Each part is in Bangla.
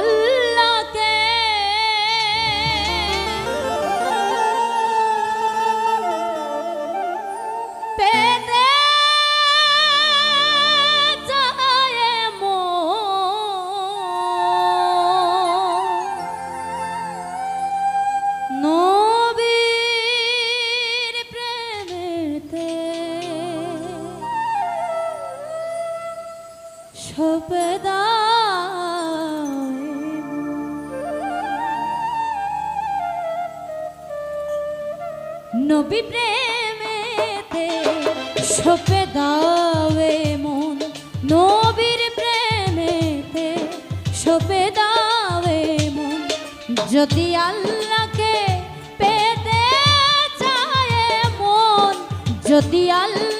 கல் নবী প্রেমেতে সপে দাওয়ে মন। নবীর প্রেমেতে সপে দাওয়ে মন। যদি আল্লাহকে পেতে চায় মন, যদি আল্লাহ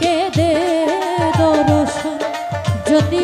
কেঁদে দর্শন যদি